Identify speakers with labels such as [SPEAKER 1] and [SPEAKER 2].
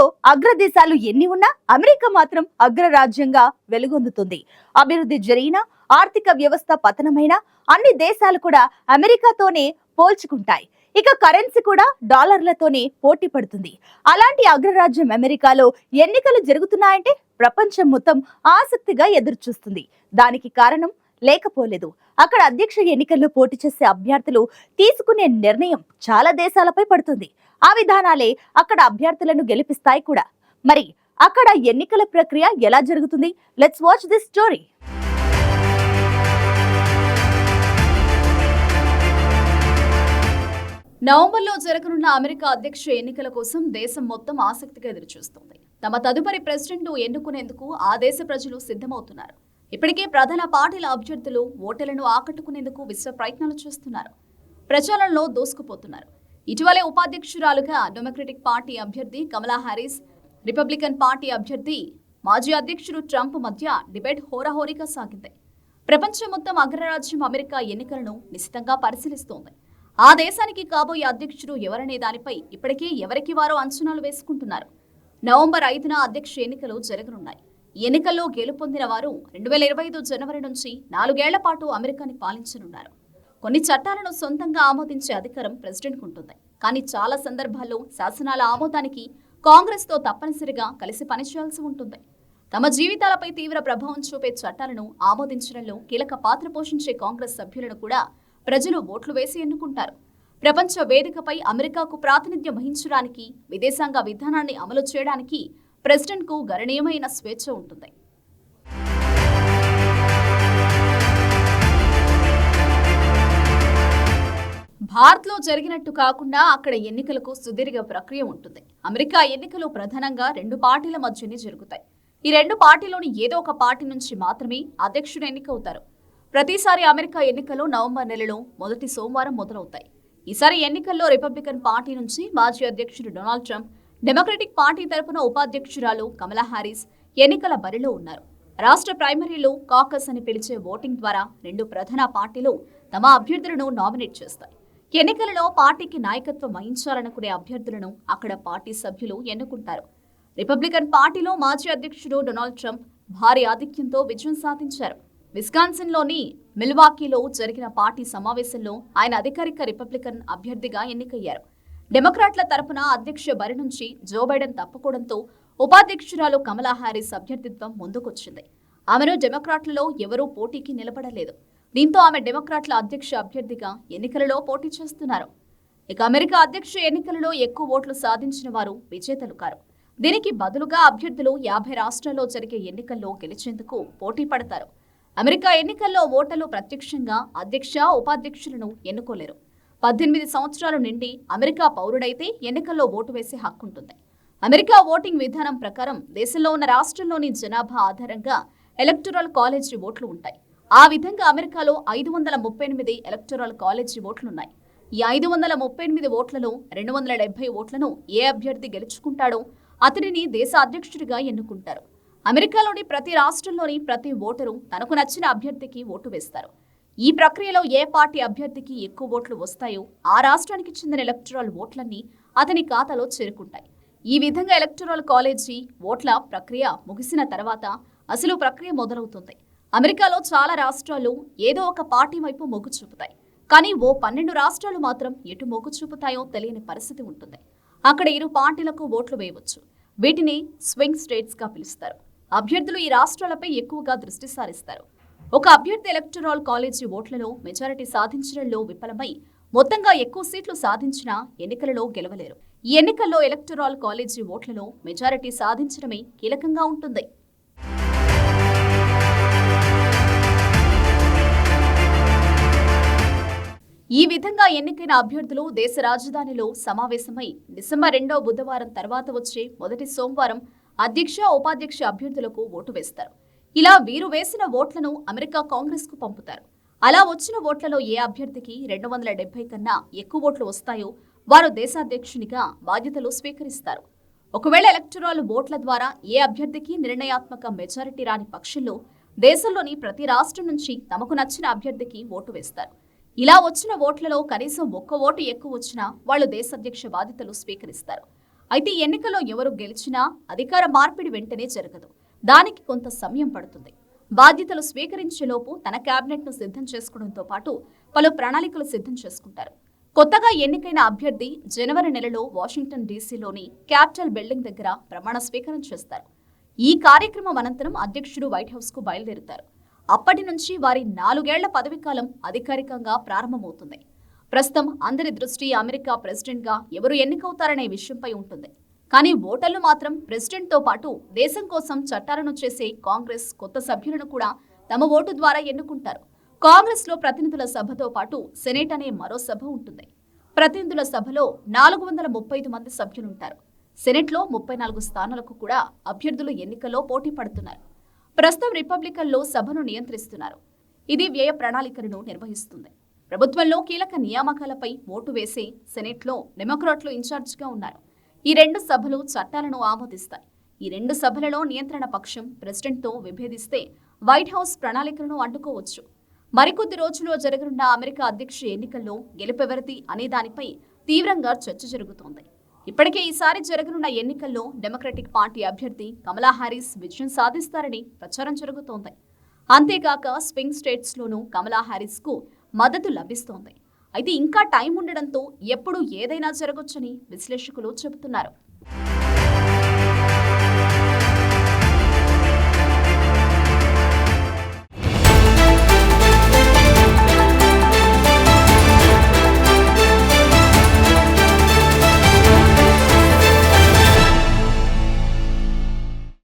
[SPEAKER 1] ప్రపంచంలో అగ్రదేశాలు ఎన్ని ఉన్నా అమెరికా మాత్రం అగ్రరాజ్యంగా వెలుగొందుతుంది. అభివృద్ధి జరిగిన ఆర్థిక వ్యవస్థ పతనమైన అన్ని దేశాలు కూడా అమెరికాతోనే పోల్చుకుంటాయి. ఇక కరెన్సీ కూడా డాలర్లతోనే పోటీ పడుతుంది. అలాంటి అగ్రరాజ్యం అమెరికాలో ఎన్నికలు జరుగుతున్నాయంటే ప్రపంచం మొత్తం ఆసక్తిగా ఎదురు చూస్తుంది దానికి కారణం లేకపోలేదు. అక్కడ అధ్యక్ష ఎన్నికల్లో పోటీ చేసే అభ్యర్థులు తీసుకునే నిర్ణయం చాలా దేశాలపై పడుతుంది. ఆ విధానాలే అక్కడ అభ్యర్థులను గెలిపిస్తాయి కూడా. మరి అక్కడ ఎన్నికల ప్రక్రియ ఎలా జరుగుతుంది? లెట్స్ వాచ్ దిస్ స్టోరీ
[SPEAKER 2] నవంబర్లో జరగనున్న అమెరికా అధ్యక్ష ఎన్నికల కోసం దేశం మొత్తం ఆసక్తిగా ఎదురుచూస్తోంది. తమ తదుపరి ప్రెసిడెంట్ ఎన్నుకునేందుకు ఆ దేశ ప్రజలు సిద్ధమవుతున్నారు. ఇప్పటికే ప్రధాన పార్టీల అభ్యర్థులు ఓటర్లను ఆకట్టుకునేందుకు విశ్వ ప్రయత్నాలు చేస్తున్నారు. ప్రచారంలో దూసుకుపోతున్నారు. ఇటీవలే ఉపాధ్యక్షురాలుగా డెమోక్రటిక్ పార్టీ అభ్యర్థి కమలా హారిస్ రిపబ్లికన్ పార్టీ అభ్యర్థి మాజీ అధ్యక్షుడు ట్రంప్ మధ్య డిబేట్ హోరాహోరీగా సాగింది. ప్రపంచం మొత్తం అగ్రరాజ్యం అమెరికా ఎన్నికలను నిశితంగా పరిశీలిస్తోంది. ఆ దేశానికి కాబోయే అధ్యక్షుడు ఎవరనే దానిపై ఇప్పటికే ఎవరికి వారు అంచనాలు వేసుకుంటున్నారు. నవంబర్ ఐదున అధ్యక్ష ఎన్నికలు జరగనున్నాయి. ఎన్నికల్లో గెలుపొందిన వారు రెండు వేల ఇరవై ఐదు జనవరి నుంచి నాలుగేళ్ళ పాటు అమెరికాని పాలించనున్నారు. కొన్ని చట్టాలను సొంతంగా ఆమోదించే అధికారం ప్రెసిడెంట్కు ఉంటుంది. కానీ చాలా సందర్భాల్లో శాసనాల ఆమోదానికి కాంగ్రెస్తో తప్పనిసరిగా కలిసి పనిచేయాల్సి ఉంటుంది. తమ జీవితాలపై తీవ్ర ప్రభావం చూపే చట్టాలను ఆమోదించడంలో కీలక పాత్ర పోషించే కాంగ్రెస్ సభ్యులను కూడా ప్రజలు ఓట్లు వేసి ఎన్నుకుంటారు. ప్రపంచ వేదికపై అమెరికాకు ప్రాతినిధ్యం వహించడానికి విదేశాంగ విధానాన్ని అమలు చేయడానికి ప్రెసిడెంట్కు గణనీయమైన స్వేచ్ఛ ఉంటుంది. భారత్లో జరిగినట్టు కాకుండా అక్కడ ఎన్నికలకు సుదీర్ఘ ప్రక్రియ ఉంటుంది. అమెరికా ఎన్నికలు ప్రధానంగా రెండు పార్టీల మధ్యనే జరుగుతాయి. ఈ రెండు పార్టీలోని ఏదో ఒక పార్టీ నుంచి మాత్రమే అధ్యక్షుడు ఎన్నికవుతారు. ప్రతిసారి అమెరికా ఎన్నికలు నవంబర్ నెలలో మొదటి సోమవారం మొదలవుతాయి. ఈసారి ఎన్నికల్లో రిపబ్లికన్ పార్టీ నుంచి మాజీ అధ్యక్షుడు డొనాల్డ్ ట్రంప్ డెమోక్రటిక్ పార్టీ తరపున ఉపాధ్యక్షురాలు కమలా హారిస్ ఎన్నికల బరిలో ఉన్నారు. రాష్ట్ర ప్రైమరీలో కాకస్ అని పిలిచే ఓటింగ్ ద్వారా రెండు ప్రధాన పార్టీలు తమ అభ్యర్థులను నామినేట్ చేస్తాయి. ఎన్నికలలో పార్టీకి నాయకత్వం వహించాలనుకునే అభ్యర్థులను అక్కడ పార్టీ సభ్యులు ఎన్నుకుంటారు. రిపబ్లికన్ పార్టీలో మాజీ అధ్యక్షుడు డొనాల్డ్ ట్రంప్ భారీ ఆధిక్యంతో విజయం సాధించారు. విస్కాన్సిన్లోని మిల్వాకీలో జరిగిన పార్టీ సమావేశంలో ఆయన అధికారిక రిపబ్లికన్ అభ్యర్థిగా ఎన్నికయ్యారు. డెమోక్రాట్ల తరపున అధ్యక్ష బరి నుంచి జో బైడెన్ తప్పుకోవడంతో ఉపాధ్యక్షురాలు కమలా హారీస్ అభ్యర్థిత్వం ముందుకొచ్చింది. ఆమెను డెమోక్రాట్లలో ఎవరూ పోటీకి నిలబడలేదు. దీంతో ఆమె డెమోక్రాట్ల అధ్యక్ష అభ్యర్థిగా ఎన్నికలలో పోటీ చేస్తున్నారు. ఇక అమెరికా అధ్యక్ష ఎన్నికలలో ఎక్కువ ఓట్లు సాధించిన వారు విజేతలు కారు. దీనికి బదులుగా అభ్యర్థులు యాభై రాష్ట్రాల్లో జరిగే ఎన్నికల్లో గెలిచేందుకు పోటీ పడతారు. అమెరికా ఎన్నికల్లో ఓటర్లు ప్రత్యక్షంగా అధ్యక్ష ఉపాధ్యక్షులను ఎన్నుకోలేరు. పద్దెనిమిది సంవత్సరాలు నిండి అమెరికా పౌరుడైతే ఎన్నికల్లో ఓటు వేసే హక్కు ఉంటుంది అమెరికా ఓటింగ్ విధానం ప్రకారం దేశంలో ఉన్న రాష్ట్రంలోని జనాభా ఆధారంగా ఎలక్టోరల్ కాలేజీ ఓట్లు ఉంటాయి. ఆ విధంగా అమెరికాలో ఐదు వందల ముప్పై ఎనిమిది ఎలక్టోరల్ కాలేజీ ఓట్లున్నాయి. ఈ ఐదు వందల ముప్పై ఎనిమిది ఓట్లలో రెండు వందల డెబ్బై ఓట్లను ఏ అభ్యర్థి గెలుచుకుంటాడో అతడిని దేశ అధ్యక్షుడిగా ఎన్నుకుంటారు. అమెరికాలోని ప్రతి రాష్ట్రంలోని ప్రతి ఓటరు తనకు నచ్చిన అభ్యర్థికి ఓటు వేస్తారు. ఈ ప్రక్రియలో ఏ పార్టీ అభ్యర్థికి ఎక్కువ ఓట్లు వస్తాయో ఆ రాష్ట్రానికి చెందిన ఎలక్టరల్ ఓట్లన్నీ అతని ఖాతాలో చేరుకుంటాయి. ఈ విధంగా ఎలక్టరల్ కాలేజీ ఓట్ల ప్రక్రియ ముగిసిన తర్వాత అసలు ప్రక్రియ మొదలవుతుంది. అమెరికాలో చాలా రాష్ట్రాలు ఏదో ఒక పార్టీ వైపు మొగ్గు చూపుతాయి. కానీ ఓ పన్నెండు రాష్ట్రాలు మాత్రం ఎటు మొగ్గు చూపుతాయో తెలియని పరిస్థితి ఉంటుంది. అక్కడ ఇరు పార్టీలకు ఓట్లు వేయవచ్చు. వీటిని స్వింగ్ స్టేట్స్గా పిలుస్తారు. అభ్యర్థులు ఈ రాష్ట్రాలపై ఎక్కువగా దృష్టి సారిస్తారు. ఒక అభ్యర్థి ఎలక్టరల్ కాలేజీ ఓట్లలో మెజారిటీ సాధించడంలో విఫలమై మొత్తంగా ఎక్కువ సీట్లు సాధించినా ఎన్నికలలో గెలవలేరు. ఈ ఎన్నికల్లో ఎలక్టరాల్ కాలేజీ ఓట్లలో మెజారిటీ సాధించడమే కీలకంగా ఉంటుంది. ఈ విధంగా ఎన్నికైన అభ్యర్థులు దేశ రాజధానిలో సమావేశమై డిసెంబర్ రెండో బుధవారం తర్వాత వచ్చే మొదటి సోమవారం అధ్యక్ష ఉపాధ్యక్ష అభ్యర్థులకు ఓటు వేస్తారు. ఇలా వీరు వేసిన ఓట్లను అమెరికా కాంగ్రెస్కు పంపుతారు. అలా వచ్చిన ఓట్లలో ఏ అభ్యర్థికి రెండు వందల డెబ్బై కన్నా ఎక్కువ ఓట్లు వస్తాయో వారు దేశాధ్యక్షునిగా బాధ్యతలు స్వీకరిస్తారు. ఒకవేళ ఎలక్టోరల్ ఓట్ల ద్వారా ఏ అభ్యర్థికి నిర్ణయాత్మక మెజారిటీ రాని పక్షంలో దేశంలోని ప్రతి రాష్ట్రం నుంచి తమకు నచ్చిన అభ్యర్థికి ఓటు వేస్తారు. ఇలా వచ్చిన ఓట్లలో కనీసం ఒక్క ఓటు ఎక్కువ వచ్చినా వాళ్ళు దేశాధ్యక్ష బాధ్యతలు స్వీకరిస్తారు. అయితే ఎన్నికల్లో ఎవరు గెలిచినా అధికార మార్పిడి వెంటనే జరగదు. దానికి కొంత సమయం పడుతుంది. బాధ్యతలు స్వీకరించేలోపు తన క్యాబినెట్ను ను సిద్ధం చేసుకోవడంతో పాటు పలు ప్రణాళికలు సిద్ధం చేసుకుంటారు. కొత్తగా ఎన్నికైన అభ్యర్థి జనవరి నెలలో వాషింగ్టన్ డీసీలోని క్యాపిటల్ బిల్డింగ్ దగ్గర ప్రమాణ స్వీకారం చేస్తారు. ఈ కార్యక్రమం అనంతరం అధ్యక్షుడు వైట్ హౌస్కు బయలుదేరుతారు. అప్పటి నుంచి వారి నాలుగేళ్ళ పదవీకాలం అధికారికంగా ప్రారంభమవుతుంది. ప్రస్తుతం అందరి దృష్టి అమెరికా ప్రెసిడెంట్గా ఎవరు ఎన్నికవుతారనే విషయంపై ఉంటుంది. కానీ ఓటర్లు మాత్రం ప్రెసిడెంట్తో పాటు దేశం కోసం చట్టాలను చేసే కాంగ్రెస్ కొత్త సభ్యులను కూడా తమ ఓటు ద్వారా ఎన్నుకుంటారు. కాంగ్రెస్లో ప్రతినిధుల సభతో పాటు సెనేట్ అనే మరో సభ ఉంటుంది. ప్రతినిధుల సభలో నాలుగు వందల ముప్పై ఐదు మంది సభ్యులుంటారు. సెనెట్లో ముప్పై నాలుగు స్థానాలకు కూడా అభ్యర్థులు ఎన్నికల్లో పోటీ పడుతున్నారు. ప్రస్తుతం రిపబ్లికన్లో సభను నియంత్రిస్తున్నారు. ఇది వ్యయ ప్రణాళికలను నిర్వహిస్తుంది. ప్రభుత్వంలో కీలక నియామకాలపై ఓటు వేసే సెనెట్లో డెమోక్రాట్లు ఇన్ఛార్జిగా ఉన్నారు. ఈ రెండు సభలు చట్టాలను ఆమోదిస్తాయి. ఈ రెండు సభలలో నియంత్రణ పక్షం ప్రెసిడెంట్తో విభేదిస్తే వైట్ హౌస్ ప్రణాళికలను అడ్డుకోవచ్చు. మరికొద్ది రోజుల్లో జరగనున్న అమెరికా అధ్యక్ష ఎన్నికల్లో గెలుపెవరిది అనే దానిపై తీవ్రంగా చర్చ జరుగుతోంది. ఇప్పటికే ఈసారి జరగనున్న ఎన్నికల్లో డెమోక్రటిక్ పార్టీ అభ్యర్థి కమలా హారిస్ విజయం సాధిస్తారని ప్రచారం జరుగుతోంది. అంతేకాక స్వింగ్ స్టేట్స్లోనూ కమలా హారీస్కు మద్దతు లభిస్తోంది. అయితే ఇంకా టైం ఉండడంతో ఎప్పుడు ఏదైనా జరగొచ్చని విశ్లేషకులు చెబుతున్నారు.